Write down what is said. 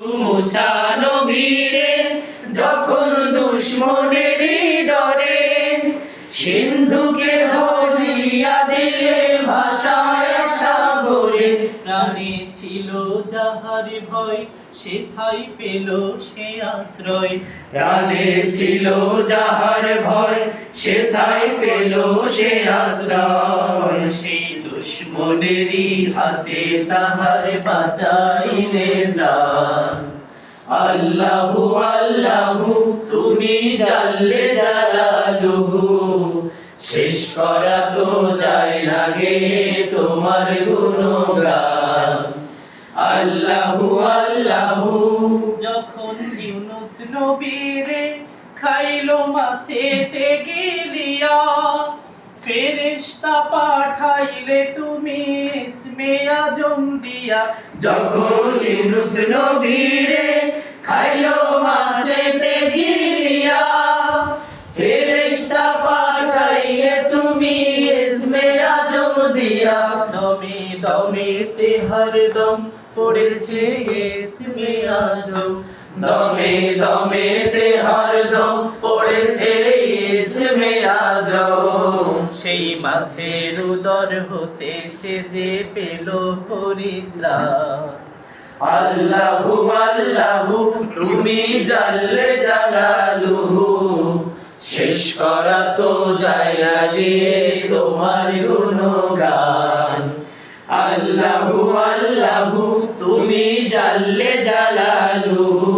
মুসা নবীরে, যখন দুশ্মনেরই ডরে সিন্ধুকে ভরিয়া দিলে ভাষায় সাগরে প্রাণে ছিল যাহার ভয় সেথাই পেল সে আশ্রয়। প্রাণে ছিল যাহার ভয় সেথাই পেল সে আশ্রয়। সেই দুশ্মনেরই হাতে তাহার বাঁচাইলেন প্রাণ আল্লাহু আল্লাহু, তুমি জানলে জালালুহু। শেষ করা তো যায় না গে তোমার গুণগান। আল্লাহু আল্লাহু। যখন ইউনুস নবীরে খাইলো মাসেতে ফেরেশতা পাঠাইলে তুমি ইসমে আজম দিয়া। যখন ইউনুস নবীরে খাইলো মাছেতে গিলিয়া, ফেরেশতা পাঠাইলে তুমি ইসমে আজম দিয়া। দমে দমে তেহার দম পড়েছে ইসমে আজম। দমে দমে তে হরদম পড়েছে ইসমে আজম। সেই মাছের উদর হতে সে যে পেল পরিত্রাণ আল্লাহু আল্লাহু, তুমি জাল্লে জালালুহু শেষ করা তো যায় না রে তোমার গুণগান। আল্লাহু আল্লাহু, তুমি জাল্লে জালালুহু